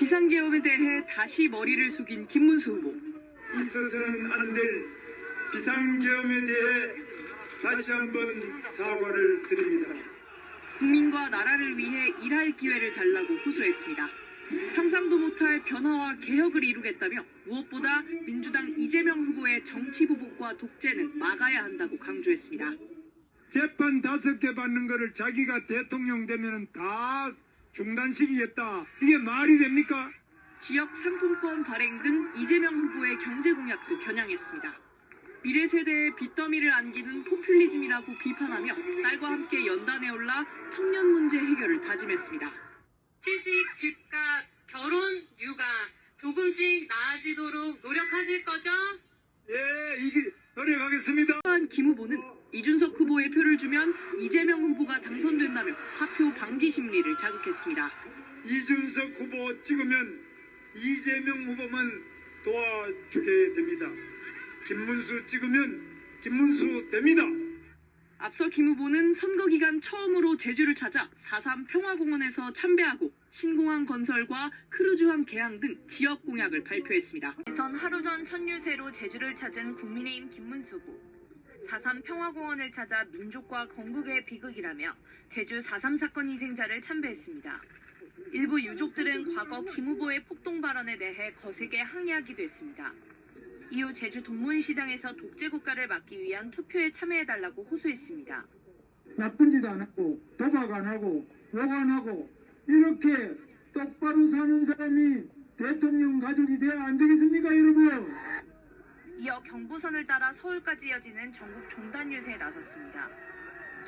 비상계엄에 대해 다시 머리를 숙인 김문수 후보. 있어서는 안 될 비상계엄에 대해 다시 한번 사과를 드립니다. 국민과 나라를 위해 일할 기회를 달라고 호소했습니다. 상상도 못할 변화와 개혁을 이루겠다며 무엇보다 민주당 이재명 후보의 정치 보복과 독재는 막아야 한다고 강조했습니다. 재판 다섯 개 받는 거를 자기가 대통령 되면은 다 중단시키겠다. 이게 말이 됩니까? 지역 상품권 발행 등 이재명 후보의 경제 공약도 겨냥했습니다. 미래 세대의 빚더미를 안기는 포퓰리즘이라고 비판하며 딸과 함께 연단에 올라 청년 문제 해결을 다짐했습니다. 취직, 집값, 결혼, 육아 조금씩 나아지도록 노력하실 거죠? 예, 이게 노력하겠습니다. 또한 김 후보는 이준석 후보의 표를 주면 이재명 후보가 당선된다며 사표 방지 심리를 자극했습니다. 이준석 후보 찍으면 이재명 후보만 도와주게 됩니다. 김문수 찍으면 김문수 됩니다. 앞서 김 후보는 선거 기간 처음으로 제주를 찾아 4.3 평화공원에서 참배하고 신공항 건설과 크루즈함 개항 등 지역 공약을 발표했습니다. 대선 하루 전첫 유세로 제주를 찾은 국민의힘 김문수 후보. 4.3 평화공원을 찾아 민족과 건국의 비극이라며 제주 4.3 사건 희생자를 참배했습니다. 일부 유족들은 과거 김 후보의 폭동 발언에 대해 거세게 항의하기도 했습니다. 이후 제주 동문시장에서 독재 국가를 막기 위한 투표에 참여해달라고 호소했습니다. 나쁜 짓 안 하고 도박 안 하고 욕 안 하고 이렇게 똑바로 사는 사람이 대통령 가족이 돼야 안 되겠습니까 여러분? 이어 경부선을 따라 서울까지 이어지는 전국 종단 유세에 나섰습니다.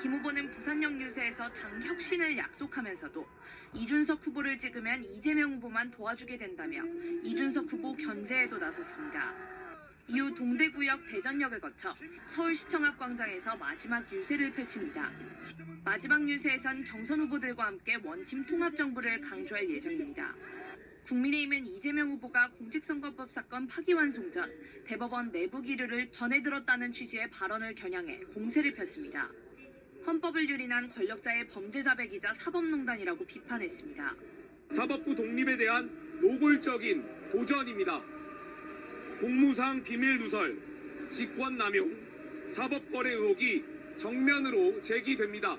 김 후보는 부산역 유세에서 당 혁신을 약속하면서도 이준석 후보를 찍으면 이재명 후보만 도와주게 된다며 이준석 후보 견제에도 나섰습니다. 이후 동대구역 대전역을 거쳐 서울시청 앞 광장에서 마지막 유세를 펼칩니다. 마지막 유세에선 경선 후보들과 함께 원팀 통합 정부를 강조할 예정입니다. 국민의힘은 이재명 후보가 공직선거법 사건 파기환송 전 대법원 내부 기류를 전해 들었다는 취지의 발언을 겨냥해 공세를 폈습니다. 헌법을 유린한 권력자의 범죄 자백이자 사법농단이라고 비판했습니다. 사법부 독립에 대한 노골적인 도전입니다. 공무상 비밀 누설, 직권 남용, 사법거래 의혹이 정면으로 제기됩니다.